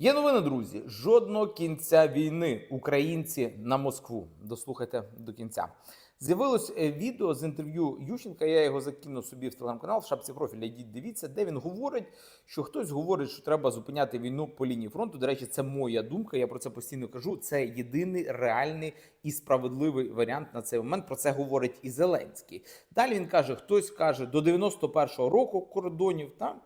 Є новини, друзі. Жодного кінця війни. Українці на Москву. Дослухайте до кінця. З'явилось е, відео з інтерв'ю Ющенка. Я його закинув собі в телеграм-канал в шапці профіля. Йдіть, дивіться, де він говорить, що хтось говорить, що треба зупиняти війну по лінії фронту. До речі, це моя думка. Я про це постійно кажу. Це єдиний реальний і справедливий варіант на цей момент. Про це говорить і Зеленський. Далі він каже: хтось каже до 91-го року кордонів. Та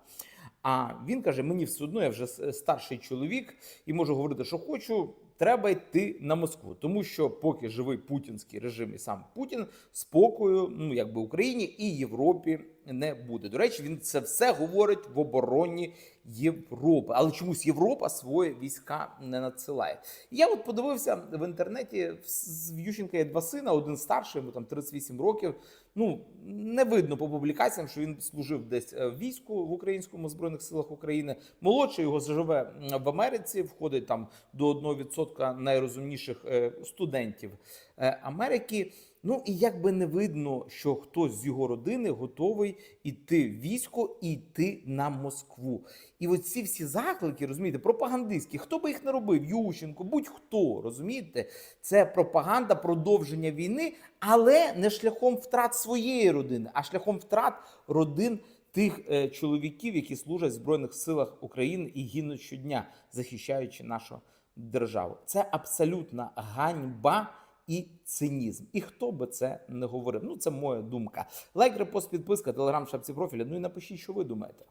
а він каже: мені все одно, я вже старший чоловік і можу говорити, що хочу. Треба йти на Москву, тому що поки живий путінський режим і сам Путін спокою, ну якби Україні і Європі не буде. До речі, він це все говорить в обороні Європи, але чомусь Європа свої війська не надсилає. Я от подивився в інтернеті в Ющенка є два сина, один старший, йому там 38 років. Ну не видно по публікаціям, що він служив десь е, в війську в українському збройних силах України. Молодший його живе в Америці, входить там до 1% найрозумніших е, студентів е, Америки. Ну і якби не видно, що хтось з його родини готовий іти в військо і йти на Москву. І оці всі заклики, розумієте, пропагандистські, хто би їх не робив, Ющенко, будь-хто, розумієте, це пропаганда продовження війни, але не шляхом втрат своєї родини, а шляхом втрат родин тих е, чоловіків, які служать в Збройних силах України і гинуть щодня, захищаючи нашу державу. Це абсолютна ганьба і цинізм. І хто би це не говорив? Ну, це моя думка. Лайк, репост, підписка, телеграм, шапці профіля. Ну і напишіть, що ви думаєте.